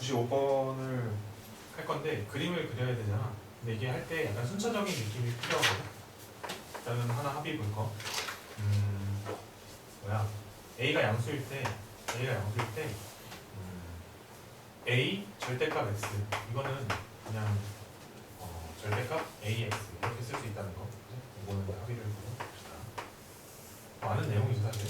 95번을 할 건데 그림을 그려야 되잖아. 근데 이게 할 때 약간 순차적인 느낌이 필요하거든. 일단은 하나 합의 볼 거. 음, 뭐야? A가 양수일 때, A가 양수일 때, 음, A 절대값 X 이거는 그냥 어, 절대값 AX 이렇게 쓸 수 있다는 거. 이거는 합의를 보고 봅시다. 많은 내용이죠 사실.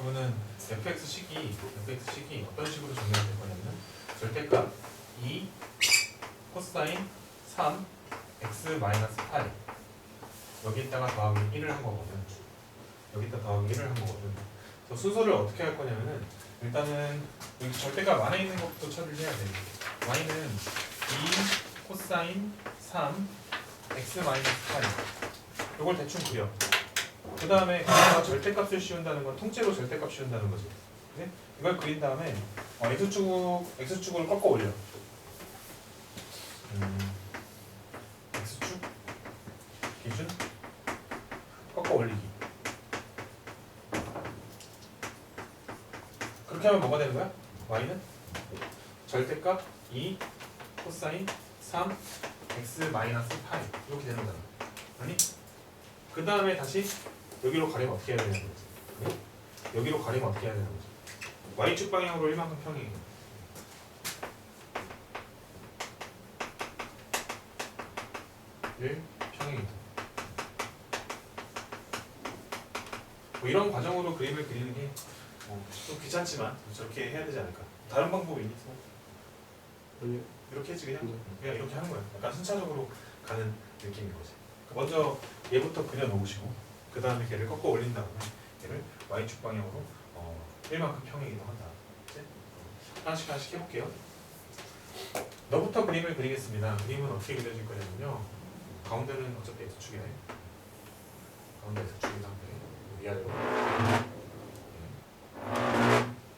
그러면은 fx 식이 fx 식이 어떤 식으로 정리가 될 거냐면 절대값 2 코사인 3 x 마이너스 8 여기다가 더하기 1을 한 거거든. 여기다 더하기 1을 한 거거든. 그래서 순서를 어떻게 할 거냐면은 일단은 여기 절대값 안에 있는 것부터 처리를 해야 돼. y는 2 코사인 3 x 마이너스 8 이걸 대충 그려. 그 다음에 내가 절대값을 씌운다는 건 통째로 절대값 씌운다는 거지. 그래? 이걸 그린 다음에 어, x축 x축을 꺾어 올려. 음, x축 기준 꺾어 올리기. 그렇게 하면 뭐가 되는 거야? y는 절대값 2 코사인 3 x 마이너스 8 이렇게 되는 거잖아. 아니? 그 다음에 다시 여기로 가리면 어떻게 해야 되는 거지? 네? 여기로 가리면 어떻게 해야 되는 거지? y축 방향으로 1만큼 평행. 1 평행이다. 뭐 이런 과정으로 그림을 그리는 게 뭐, 좀 귀찮지만 저렇게 해야 되지 않을까? 다른 방법이 있니? 뭐 아니요. 이렇게 했지 그냥? 네. 그냥 이렇게 하는 거야. 약간 순차적으로 가는 느낌인 거지. 먼저 얘부터 그려 놓으시고 그 다음에 걔를 꺾어 올린 다음에 얘를 y축 방향으로 어, 1만큼 평행 이동 한다. 이제 하나씩 하나씩 해볼게요. 너부터 그림을 그리겠습니다. 그림은 어떻게 그려질 거냐면요. 가운데는 어차피 x축이네. 가운데 x축인 상태. 위아래로.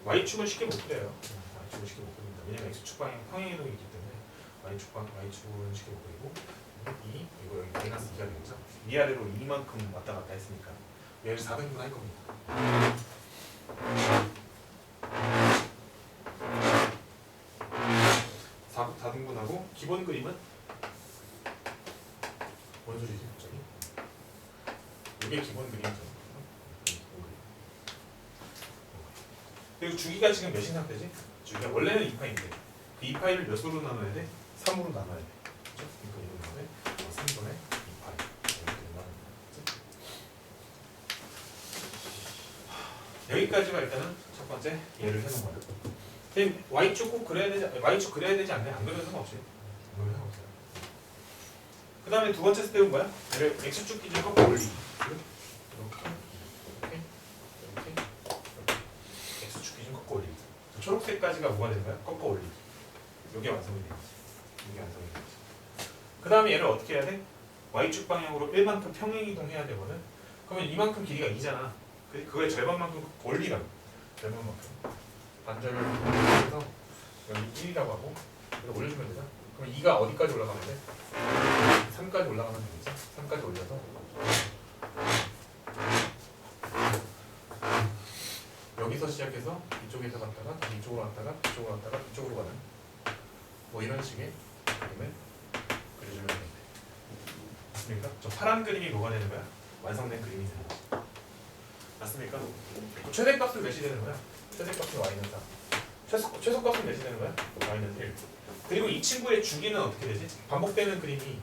y축은 쉽게 못 그려요. y축은 쉽게 못 그립니다. 왜냐면 x축 방향 평행 이동이 있기 때문에 y축 방 y축은 쉽게 못 그리고 이 이거 여기 마이너스 2가 되겠죠? 위아래로 2만큼 왔다 갔다 했으니까 얘를 4등분 할 겁니다. 4, 4등분하고 기본 그림은 뭔 소리지 갑자기? 이게 기본 그림이죠. 그리고 주기가 지금 몇인 상태지? 주기가 원래는 2파인데 그 2파이를 몇으로 나눠야 돼? 3으로 나눠야 돼. 그렇죠? 그러니까 이런 다음에 3분의 2파이 이렇게 나눠야 돼. 여기까지가 일단은 첫 번째 예를 해놓은 거예요. 선생님 y축 꼭 그려야 되지 y축 그려야 되지 않나요? 안 그려도 상관없어요. 그 다음에 두 번째 스텝은 뭐야? 얘를 x축 기준 꺾어 올리기. 이렇게 이렇게 이렇게 x축 기준 꺾어 올리기. 초록색까지가 뭐가 되는 거야? 꺾어 올리기. 이게 완성이 되는 거지. 이게 완성이 되는 거지. 그 다음에 얘를 어떻게 해야 돼? y축 방향으로 1만큼 평행 이동해야 되거든. 그러면 이만큼 길이가 2잖아. 그 그거의 절반만큼 올리라고. 절반만큼. 반절을 해서 여기 1이라고 하고 여기다 올려주면 되죠. 그럼 2가 어디까지 올라가면 돼? 3까지 올라가면 되겠죠. 3까지 올려서 여기서 시작해서 이쪽에서 갔다가 이쪽으로 갔다가 이쪽으로 갔다가 이쪽으로 가는 뭐 이런 식의 그림을 그려주면 됩니다. 맞습니까? 저 파란 그림이 뭐가 되는 거야? 완성된 그림이 되는 거지. 맞습니까? 최대값은 몇이 되는 거야? 최대값은 y는 4. 최소, 최소값은 몇이 되는 거야? y는 1. 그리고 이 친구의 주기는 어떻게 되지? 반복되는 그림이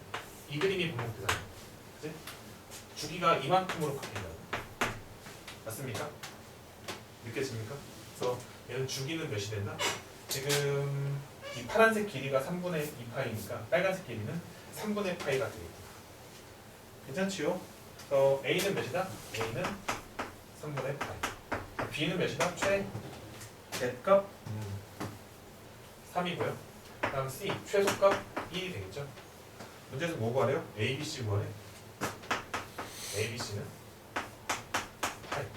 이 그림이 반복되잖아. 그지? 주기가 이만큼으로 바뀐다. 맞습니까? 느껴집니까? 그래서 얘는 주기는 몇이 된다? 지금 이 파란색 길이가 3분의 2파이니까 빨간색 길이는 3분의 파이가 되겠다. 괜찮지요? 그래서 A는 몇이다? A는 3분의 파이. B는 몇이다? 최 Z값 3이고요. 다음 C 최소값 1이 되겠죠. 문제에서 뭐 구하래요? A, B, C 구하래. A, B, C는 8.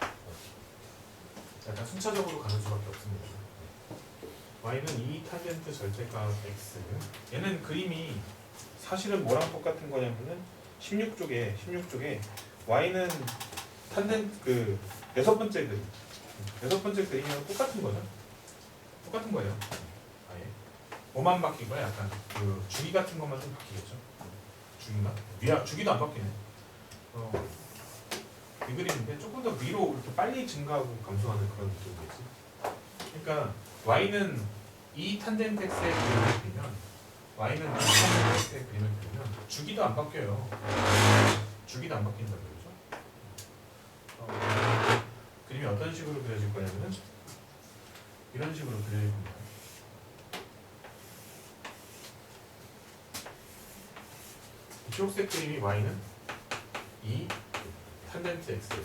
약간 순차적으로 가는 수밖에 없습니다. y는 2 탄젠트 절대값 x. 얘는 그림이 사실은 뭐랑 똑같은 거냐면은 16쪽에 16쪽에 y는 탄젠트 그 여섯 번째 그림 여섯 번째 그림이랑 똑같은 거죠. 똑같은 거예요. 아예. 뭐만 바뀐 거야? 약간 그 주기 같은 것만 좀 바뀌겠죠. 주기만? 위아 주기도 안 바뀌네. 어, 이 그림인데 조금 더 위로 이렇게 빨리 증가하고 감소하는 그런 느낌이겠지. 그러니까 y는 이 탄젠트 x의 그림을 그리면 y는 이 탄젠트 x의 그림을 그리면 주기도 안 바뀌어요. 주기도 안 바뀐다는 거죠. 어, 그림이 어떤 식으로 그려질 거냐면은 이런 식으로 그려질 겁니다. 이 초록색 그림이 y는 이 탄젠트 x예요.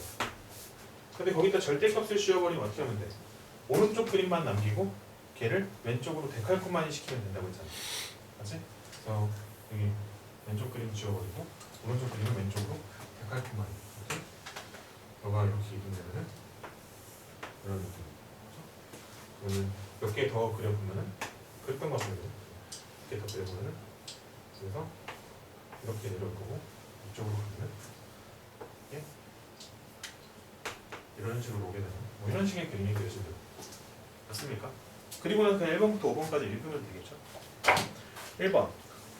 근데 거기다 절대값을 씌워버리면 어떻게 하면 돼? 오른쪽 그림만 남기고 걔를 왼쪽으로 데칼코마니 시키면 된다고 했잖아. 맞지? 그래서 여기 왼쪽 그림 지워버리고 오른쪽 그림은 왼쪽으로 데칼코마니. 너가 이렇게 이동되면은 이런 느낌. 그러면 몇 개 더 그려보면은 그랬던 것 같은데 몇개더 그려보면은 그래서 이렇게 내려올 거고 이쪽으로 가면은 예? 이런 식으로 오게 되는 뭐 이런 식의 그림이 그려진다. 맞습니까? 그리고 나서 그냥 1번부터 5번까지 읽으면 되겠죠. 1번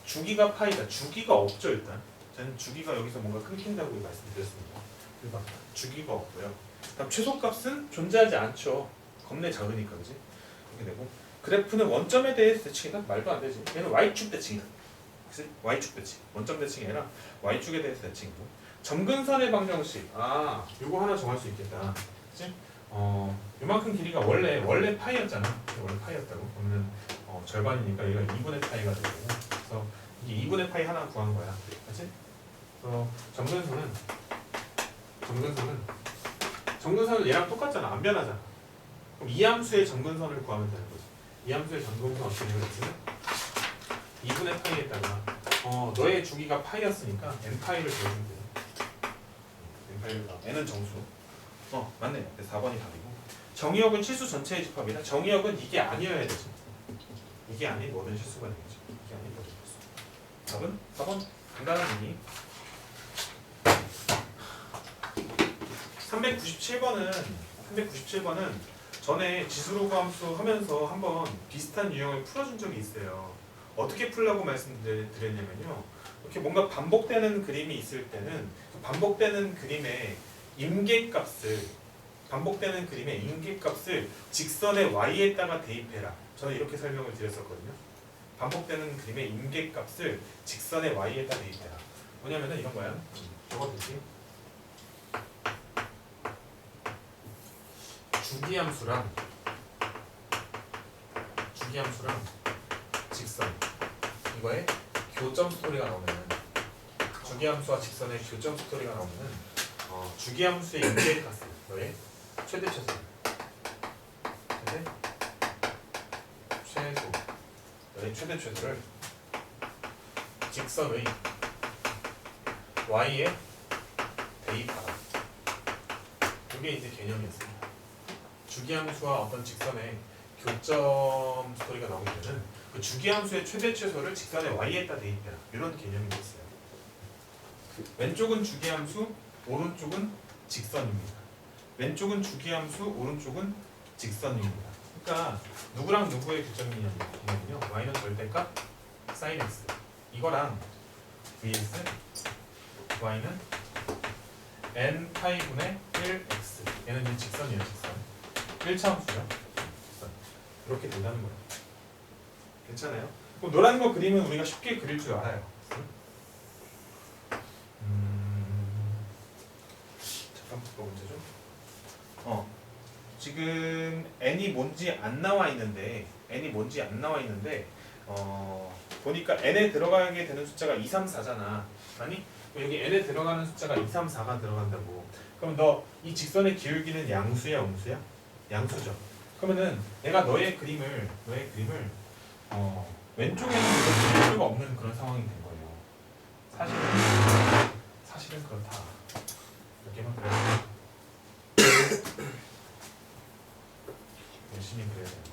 주기가 파이다. 주기가 없죠 일단. 저는 주기가 여기서 뭔가 끊긴다고 말씀드렸습니다. 1번 주기가 없고요. 다음 최소값은 존재하지 않죠. 겁내 작으니까 그지? 이렇게 되고 그래프는 원점에 대해서 대칭이다? 말도 안 되지. 얘는 y축 대칭이다. 그치? y축 대칭. 원점 대칭이 아니라 y축에 대해서 대칭이고 점근선의 방정식. 아, 요거 하나 정할 수 있겠다. 그치? 어, 요만큼 길이가 원래 원래 파이였잖아. 원래 파이였다고. 그러면 어, 절반이니까 얘가 2분의 파이가 되고. 그래서 이게 2분의 파이 하나 구한 거야. 그치? 그래서 점근선은 점근선은 점근선은 얘랑 똑같잖아. 안 변하잖아. 그럼 이 함수의 점근선을 구하면 되는 거지. 이 함수의 점근선 어떻게 되겠으면 2분의 파이에다가 어, 너의 주기가 파이였으니까 n 파이를 더해주면 돼. n 파이를 더. n은 정수. 어 맞네. 4번이 답이고. 정의역은 실수 전체의 집합이다. 정의역은 이게 아니어야 되지. 이게 아닌 모든 실수가 되겠지. 이게 아닌 모든 실수. 답은 4번. 간단한 의미. 397번은 397번은 전에 지수로 함수 하면서 한번 비슷한 유형을 풀어준 적이 있어요. 어떻게 풀라고 말씀드렸냐면요. 이렇게 뭔가 반복되는 그림이 있을 때는 그 반복되는 그림의 임계값을 반복되는 그림의 임계값을 직선의 y에다가 대입해라. 저는 이렇게 설명을 드렸었거든요. 반복되는 그림의 임계값을 직선의 y에다 대입해라. 뭐냐면은 이런 거야. 저거 되지. 주기함수랑 주기함수랑 직선 이거에 교점 스토리가 나오면은 주기함수와 직선의 교점 스토리가 나오면은 어, 주기함수의 임계값 너의 최대 최소. 최대 최소. 너의 최대 최소를 직선의 y에 대입하라. 그게 이제 개념이었습니다. 주기함수와 어떤 직선의 교점 스토리가 나오게 되는 그 주기함수의 최대 최소를 직선의 y에다 대입해라 이런 개념이 있어요. 왼쪽은 주기함수, 오른쪽은 직선입니다. 왼쪽은 주기함수, 오른쪽은 직선입니다. 그러니까 누구랑 누구의 교점이냐면요. y는 절대값 sin x 이거랑 vs y는 n 파이분의 1x 얘는 직선이에요 직선 1차함수죠 직선 이렇게 된다는 거예요 괜찮아요? 그럼 노란 거 그리면 우리가 쉽게 그릴 줄 알아요 음... 잠깐 뭐 문제죠? 어 지금 n이 뭔지 안 나와 있는데 n이 뭔지 안 나와 있는데 어 보니까 n에 들어가게 되는 숫자가 2, 3, 4잖아 아니? 여기 n에 들어가는 숫자가 2, 3, 4가 들어간다고. 그럼 너 이 직선의 기울기는 양수야, 음수야? 양수죠. 그러면은 내가 너의 그림을 너의 그림을 어, 왼쪽에는 그릴 필요가 없는 그런 상황이 된 거예요. 사실은 사실은 그렇다. 이렇게만 그려야 열심히 그려야 되는데.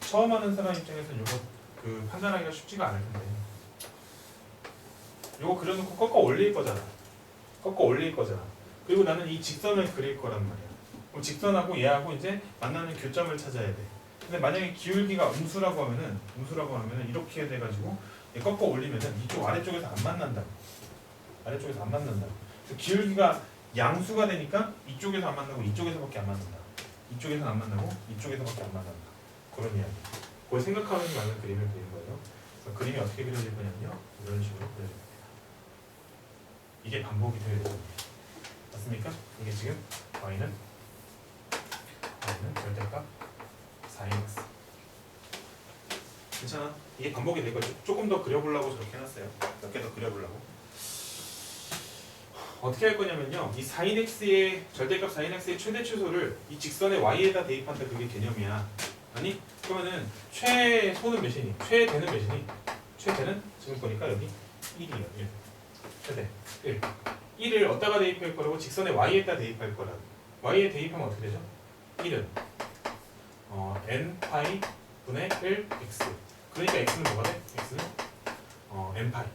처음 하는 사람 입장에서는 이거 그 판단하기가 쉽지가 않을 텐데 이거 그려놓고 꺾어 올릴 거잖아 꺾어 올릴 거잖아 그리고 나는 이 직선을 그릴 거란 말이야. 그럼 직선하고 얘하고 이제 만나는 교점을 찾아야 돼. 근데 만약에 기울기가 음수라고 하면은 음수라고 하면은 이렇게 돼가지고 얘 꺾어 올리면은 이쪽 아래쪽에서 안 만난다. 아래쪽에서 안 만난다. 기울기가 양수가 되니까 이쪽에서 안 만나고 이쪽에서밖에 안 만난다. 이쪽에서 안 만나고 이쪽에서밖에 안 만난다. 그런 이야기. 그걸 생각하면서 만든 그림을 그리는 거예요. 그래서 그림이 어떻게 그려질 거냐면요. 이런 식으로 그려질 겁니다. 이게 반복이 되어야 됩니다. 맞습니까? 이게 지금 y는 y는 절대값 4x 괜찮아? 이게 반복이 될 거죠. 조금 더 그려보려고 저렇게 해놨어요. 몇 개 더 그려보려고. 어떻게 할 거냐면요. 이 4인x의 절대값 4인x의 최대 최소를 이 직선의 y에다 대입한다 그게 개념이야. 아니? 그러면은 최소는 몇이니? 최대는 몇이니? 최대는 지금 보니까 여기 1이에요. 1. 최대 1. 1을 어디다가 대입할 거라고? 직선의 y에다 대입할 거라고. y에 대입하면 어떻게 되죠? 1은 어, n 파이 분의 1 x. 그러니까 x는 뭐가 돼? x는 어, n 파이.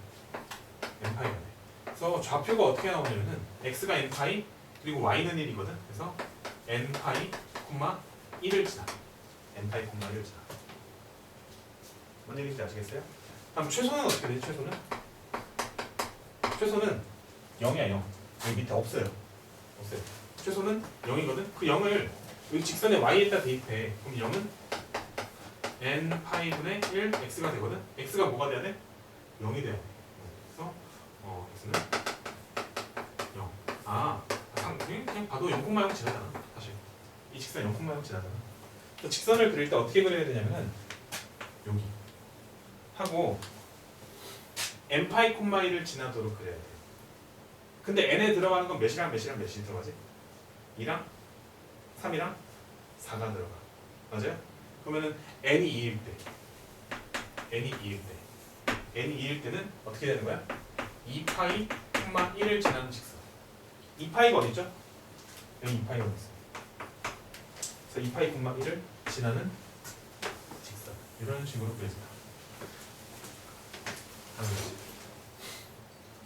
n 파이가 돼. 그래서 좌표가 어떻게 나오냐면은 x가 n 파이 그리고 y는 1이거든. 그래서 n 파이 콤마 1을 지나. n 파이 콤마 1을 지나. 뭔 얘기인지 아시겠어요? 다음 최소는 어떻게 되지? 최소는 최소는 0이야 0. 여기 밑에 없어요. 없어요. 최소는 0이거든. 그 0을 여기 직선의 y에다 대입해. 그럼 0은 n 파이분의 1 x가 되거든. x가 뭐가 돼야 돼? 0이 돼야 돼. 그래서 어 x는 0. 아, 상, 그냥 그냥 봐도 0,0 지나잖아. 사실 이 직선 0,0 지나잖아. 또 직선을 그릴 때 어떻게 그려야 되냐면은 여기 하고 n 파이 콤마 1을 지나도록 그려야 돼. 근데 n에 들어가는 건 몇이랑 몇이랑 몇이 들어가지? 2랑 3이랑 4가 들어가. 맞아요? 그러면은 n이 2일 때 n이 2일 때 n이 2일 때는 어떻게 되는 거야? 2파이 콤마 1을 지나는 직선 2파이가 어디죠? 여기 2파이가 어디 있어? 그래서 2파이 콤마 1을 지나는 직선 이런 식으로 그려진다 하는 거지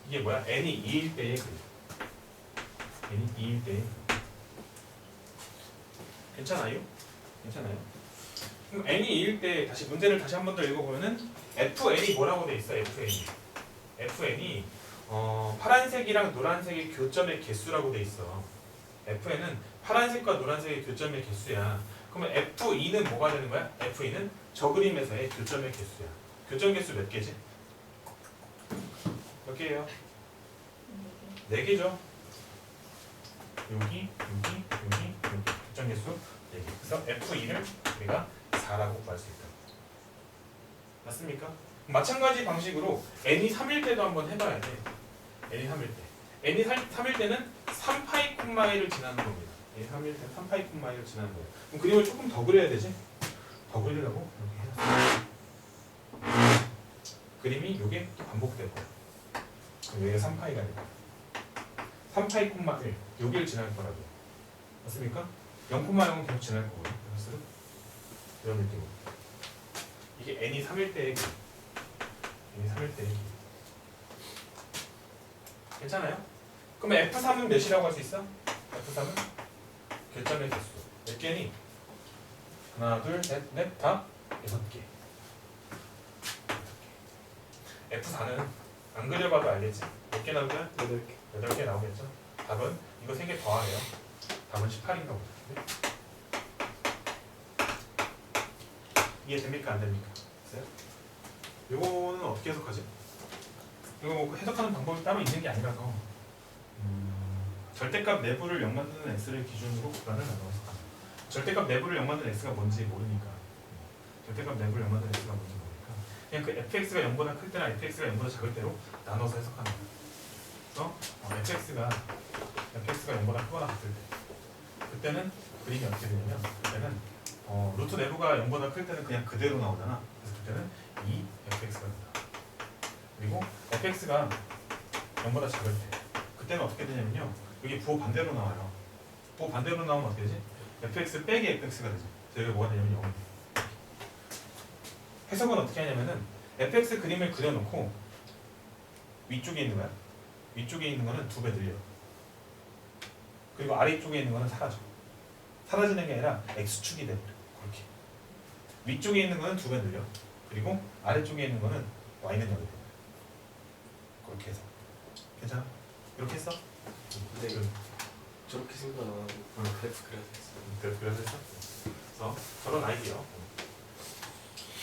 이게 뭐야? n이 2일 때의 그림 n이 2일 때의 그림 괜찮아요? 괜찮아요? 그럼 n이 2일 때 다시 문제를 다시 한 번 더 읽어보면은 fn이 뭐라고 돼 있어? fn이 fn이 어, 파란색이랑 노란색의 교점의 개수라고 돼 있어. fn은 파란색과 노란색의 교점의 개수야. 그러면 f2는 뭐가 되는 거야? f2는 저 그림에서의 교점의 개수야. 교점 개수 몇 개지? 몇 개예요? 네 개죠. 여기, 여기, 여기, 여기 교점 개수 네 개. 그래서 f2를 우리가 4라고 구할 수 있다. 맞습니까? 마찬가지 방식으로 n이 3일 때도 한번 해봐야 돼. n이 3일 때. n이 3일 때는 3파이 콤마이를 지나는 겁니다. n이 3일 때 3파이 콤마이를 지나는 거예요. 그럼 그림을 조금 더 그려야 되지? 더 그리려고 이렇게 해놨어요. 그림이 이게 또 반복될 거예요. 여기가 3파이가 될 거예요. 3파이 콤마 1 여기를 지날 거라고요. 맞습니까? 0 콤마 0은 계속 지날 거고요. 그래서 이런 느낌으로. 이게 n이 3일 때의 n이 3일 때의. 괜찮아요? 그럼 F3은 몇이라고 할 수 있어? F3은 결점의 개수. 몇 개니? 하나, 둘, 셋, 넷, 다 여섯 개. F4는 안 그려봐도 알겠지? 몇 개 나올 거야? 8개 여덟 개 나오겠죠? 답은 이거 세 개 더하래요. 답은 18인가 보다. 네? 이해됩니까? 안 됩니까? 됐어요? 요거는 어떻게 해석하지? 이거 뭐 해석하는 방법이 따로 있는 게 아니라서 음, 절대값 내부를 0 만드는 x를 기준으로 구간을 나눠서 절대값 내부를 0 만드는 x가 뭔지 모르니까 절대값 내부를 0 만드는 x가 뭔지 모르니까 그냥 그 fx가 0보다 클 때나 fx가 0보다 작을 때로 나눠서 해석하는 거예요. 그래서 어, fx가 fx가 0보다 크거나 같을 때 그때는 그림이 어떻게 되냐면 그때는 어, 루트 내부가 0보다 클 때는 그냥 그대로 나오잖아. 그래서 그때는 2 fx가 된다. 그리고 fx가 0보다 작을 때 그때는 어떻게 되냐면요. 여기 부호 반대로 나와요. 부호 반대로 나오면 어떻게 되지? fx 빼기 fx가 되죠. 여기 뭐가 되냐면 0이 돼. 해석은 어떻게 하냐면은 fx 그림을 그려놓고 위쪽에 있는 거야. 위쪽에 있는 거는 두 배 늘려. 그리고 아래쪽에 있는 거는 사라져. 사라지는 게 아니라 x축이 돼버려. 그렇게. 위쪽에 있는 거는 두 배 늘려. 그리고 아래쪽에 있는 거는 y는 0이 돼. 그렇게 해서. 괜찮아? 이렇게 했어? 근데 지금 저렇게 생각 안 하고 응. 그래프 그려서 했어. 그래- 그래서 했어? 그래서 저런 아이디어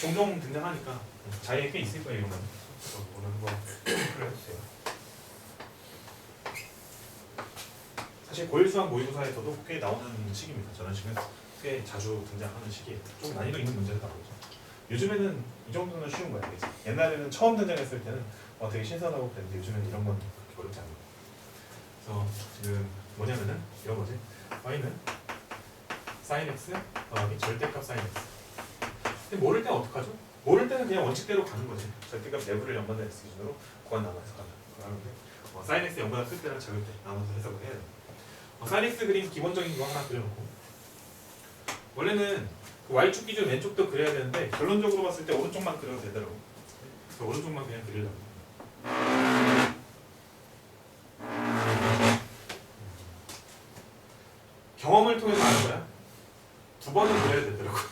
종종 등장하니까 자리에 꽤 있을 거예요 이런 거는. 그래서 오늘 한번 풀을 해주세요. 사실 고1 수학 모의고사에서도 꽤 나오는 식입니다. 저는 지금 꽤 자주 등장하는 식이에요 좀 난이도 있는 문제도 나오죠. 요즘에는 이 정도는 쉬운 거예요? 옛날에는 처음 등장했을 때는 어, 되게 신선하고 그랬는데 요즘에는 이런 건 그렇게 어렵지 않아요. 그래서 지금 뭐냐면은 이런 거지. y는 sin x 더하기 절대값 sin x. 근데 모를 때는 어떡하죠? 모를 때는 그냥 원칙대로 가는 거지. 절대값 내부를 0보다 x 기준으로 구한 나눠서 간다. 그러는데 어, sin x 0보다 클 때랑 작을 때 나눠서 해석을 해야 돼. 어, sin x 그림 기본적인 거 하나 그려놓고 원래는 그 y축 기준 왼쪽도 그려야 되는데 결론적으로 봤을 때 오른쪽만 그려도 되더라고. 그래서 오른쪽만 그냥 그리려고. 경험을 통해서 아는 거야. 두 번은 그래야 되더라고.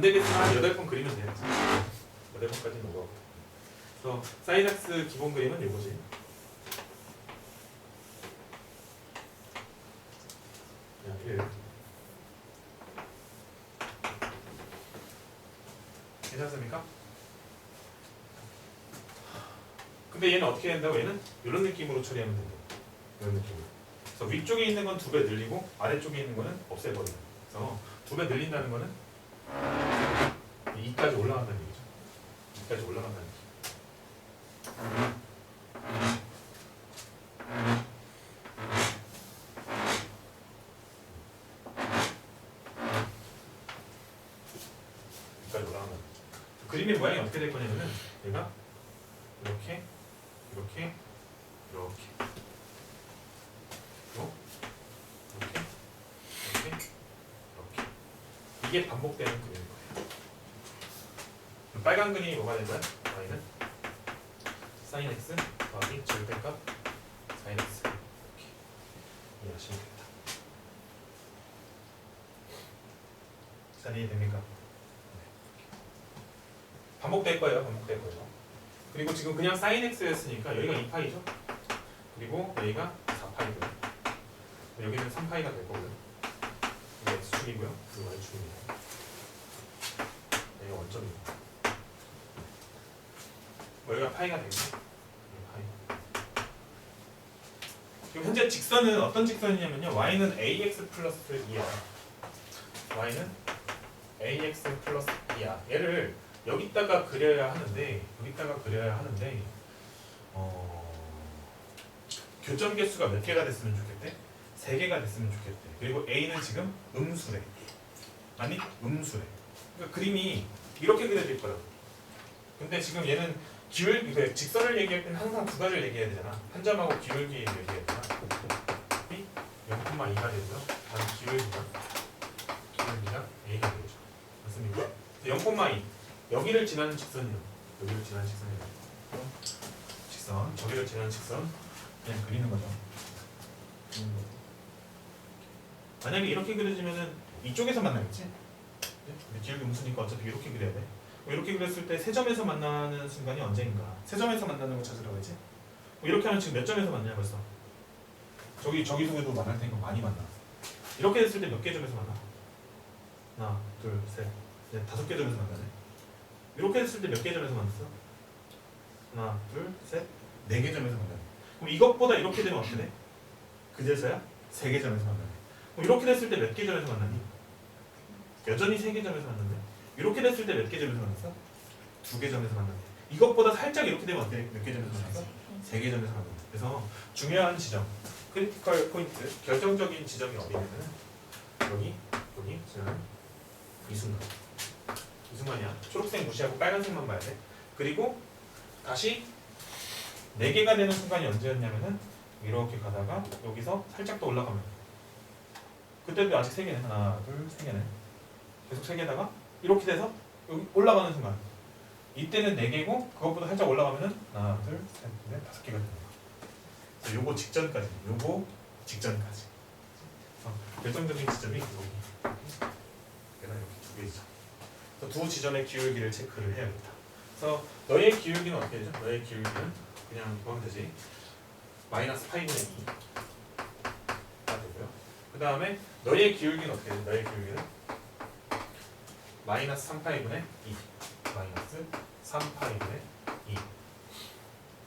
안 되겠지만 한 여덟 번 그리면 돼. 여덟 번까지는 오고. 그래서 사이낙스 기본 그림은 이거지. 야, 1. 괜찮습니까? 근데 얘는 어떻게 된다고? 얘는 이런 느낌으로 처리하면 된다. 이런 느낌으로. 그래서 위쪽에 있는 건 두 배 늘리고 아래쪽에 있는 거는 없애버리는. 그래서 두 배 늘린다는 거는 2까지 올라간다는 얘기죠. 2까지 올라간다는 얘기. 여기까지 올라간다. 그림의 모양이 어떻게 될 거냐면은 얘가 이렇게 이렇게 이렇게 어? 이렇게 이렇게 이렇게 이게 반복되는 그림인 거예요. 그럼 빨간 그림이 뭐가 된 거야? y는 sin x 더하기 절대값 sin x 이렇게 이해하시면 됩니다. 잘 이해됩니까? 네. 반복될 거예요. 반복될 거예요. 그리고 지금 그냥 sin x였으니까 여기가 2파이죠. 그리고 여기가 4파이고요. 여기는 3파이가 될 거고요. 이게 x축이고요. 그리고 y축입니다. 여기가 원점이고. 여기가 파이가 되고 여기 파이. 지금 현재 직선은 어떤 직선이냐면요. y는 ax 플러스 2야. y는 ax 플러스 2야. 얘를 여기다가 그려야 하는데 여기다가 그려야 하는데 어, 교점 개수가 몇 개가 됐으면 좋겠대? 세 개가 됐으면 좋겠대. 그리고 A는 지금 음수래. 아니 음수래. 그러니까 그림이 이렇게 그려질 거라고. 근데 지금 얘는 기울 그 직선을 얘기할 때는 항상 두 가지를 얘기해야 되잖아. 한 점하고 기울기 얘기해야 되잖아. 이 0,2가 되고요. 다음 기울기가 기울기가 A가 되죠. 맞습니까? 0,2 여기를 지나는 직선이요. 여기를 지나는 직선이요. 직선, 저기를 지나는 직선 그냥 그리는 거죠. 그리는 거고. 만약에 이렇게 그려지면은 이쪽에서 만나겠지? 네? 근데 기울기 음수니까 어차피 이렇게 그려야 돼. 뭐 이렇게 그렸을 때 세 점에서 만나는 순간이 언제인가? 세 점에서 만나는 거 찾으라고 했지? 뭐 이렇게 하면 지금 몇 점에서 만나냐 벌써? 저기 저기 속에도 만날 테니까 많이 만나. 이렇게 됐을 때 몇 개 점에서 만나? 하나, 둘, 셋, 넷, 다섯 개 점에서 만나네. 이렇게 했을 때 몇 개 점에서 만났어? 하나, 둘, 셋, 네 개 점에서 만나네. 그럼 이것보다 이렇게 되면 어떻게 돼? 그제서야 세 개 점에서 만나네. 그럼 이렇게 됐을 때 몇 개 점에서 만나니? 여전히 세 개 점에서 만났네. 이렇게 됐을 때 몇 개 점에서 만났어? 두 개 점에서 만났네. 이것보다 살짝 이렇게 되면 어때? 몇 개 점에서 만났어? 세 개 점에서 만났네. 그래서 중요한 지점, 크리티컬 포인트, 결정적인 지점이 어디냐면은 여기, 여기 지나는 이 순간. 이 순간이야. 초록색 무시하고 빨간색만 봐야 돼. 그리고 다시 네 개가 되는 순간이 언제였냐면은 이렇게 가다가 여기서 살짝 더 올라가면 그때도 아직 세 개네. 하나, 둘, 세 개네. 계속 세 개다가 이렇게 돼서 여기 올라가는 순간 이때는 4개고 그것보다 살짝 올라가면은 하나 둘 셋 넷 다섯 개가 거야. 그래서 요거 직전까지 요거 직전까지 어, 결정적인 지점이 여기 내가 이렇게 두 개죠. 두 지점의 기울기를 체크를 해야겠다. 그래서 너의 기울기는 어떻게 되죠? 너의 기울기는 그냥 이거면 되지. 마이너스 8분의 2가 되고요. 그 다음에 너의 기울기는 어떻게 되죠? 너의 기울기는? 마이너스 3파이분의 2 마이너스 3파이분의 2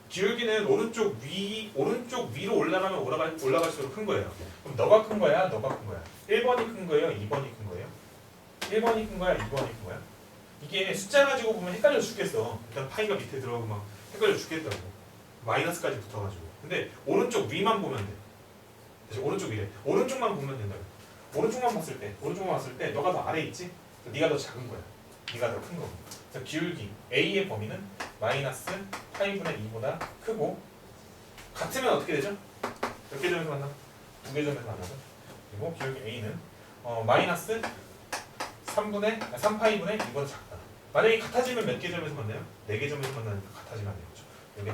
기울기는 오른쪽 위 오른쪽 위로 올라가면 올라갈, 올라갈수록 큰 거예요. 그럼 너가 큰 거야? 너가 큰 거야? 1번이 큰 거예요? 2번이 큰 거예요? 1번이 큰 거야? 2번이 큰 거야? 이게 숫자 가지고 보면 헷갈려 죽겠어. 일단 파이가 밑에 들어가고 막 헷갈려 죽겠다고. 마이너스까지 붙어가지고. 근데 오른쪽 위만 보면 돼 다시 오른쪽 위래 오른쪽만 보면 된다고 오른쪽만 봤을 때 오른쪽만 봤을 때 너가 더 아래 있지 네가 더 작은 거야. 네가 더 큰 거고. 그래서 기울기 A의 범위는 마이너스 파이분의 2보다 크고 같으면 어떻게 되죠? 몇 개 점에서 만나? 두 개 점에서 만나죠. 그리고 기울기 A는 어, 마이너스 3분의 3파이분의 2보다 작다. 만약에 같아지면 몇 개 점에서 만나요? 네 개 점에서 만나니까 같아지면 안 되겠죠. 이게